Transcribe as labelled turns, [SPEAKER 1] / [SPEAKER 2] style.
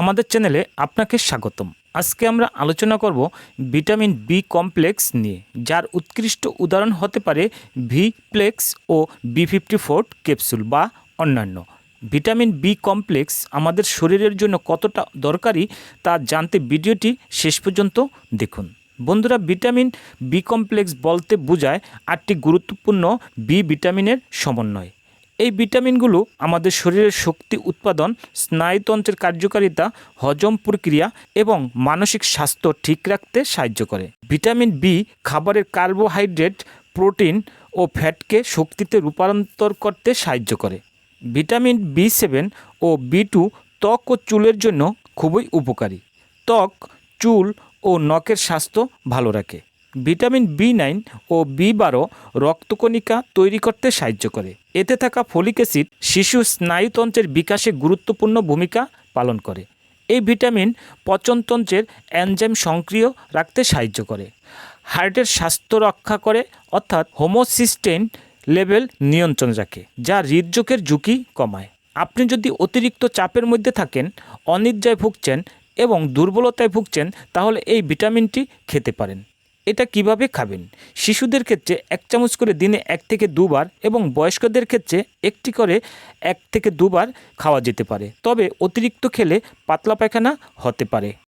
[SPEAKER 1] আমাদের চ্যানেলে আপনাকে স্বাগতম। আজকে আমরা আলোচনা করব ভিটামিন বি কমপ্লেক্স নিয়ে, যার উৎকৃষ্ট উদাহরণ হতে পারে ভি প্লেক্স ও বি ফিফটি ফোর ক্যাপসুল বা অন্যান্য। ভিটামিন বি কমপ্লেক্স আমাদের শরীরের জন্য কতটা দরকারি তা জানতে ভিডিওটি শেষ পর্যন্ত দেখুন। বন্ধুরা, ভিটামিন বি কমপ্লেক্স বলতে বোঝায় আটটি গুরুত্বপূর্ণ বি ভিটামিনের সমন্বয়। এই ভিটামিনগুলো আমাদের শরীরের শক্তি উৎপাদন, স্নায়ুতন্ত্রের কার্যকারিতা, হজম প্রক্রিয়া এবং মানসিক স্বাস্থ্য ঠিক রাখতে সাহায্য করে। ভিটামিন বি খাবারের কার্বোহাইড্রেট, প্রোটিন ও ফ্যাটকে শক্তিতে রূপান্তর করতে সাহায্য করে। ভিটামিন বি সেভেন ও বি টু ত্বক ও চুলের জন্য খুবই উপকারী। ত্বক, চুল ও নখের স্বাস্থ্য ভালো রাখে। ভিটামিন বি নাইন ও বি বারো রক্তকণিকা তৈরি করতে সাহায্য করে। এতে থাকা ফলিক অ্যাসিড শিশু স্নায়ুতন্ত্রের বিকাশে গুরুত্বপূর্ণ ভূমিকা পালন করে। এই ভিটামিন পচনতন্ত্রের এনজাইম সক্রিয় রাখতে সাহায্য করে। হার্টের স্বাস্থ্য রক্ষা করে, অর্থাৎ হোমোসিস্টেন লেভেল নিয়ন্ত্রণ রাখে, যা হৃদযোগের ঝুঁকি কমায়। আপনি যদি অতিরিক্ত চাপের মধ্যে থাকেন, অনিদ্রায় ভুগছেন এবং দুর্বলতায় ভুগছেন, তাহলে এই ভিটামিনটি খেতে পারেন। এটা কীভাবে খাবেন? শিশুদের ক্ষেত্রে এক চামচ করে দিনে এক থেকে দুবার এবং বয়স্কদের ক্ষেত্রে একটি করে এক থেকে দুবার খাওয়া যেতে পারে। তবে অতিরিক্ত খেলে পাতলা পায়খানা হতে পারে।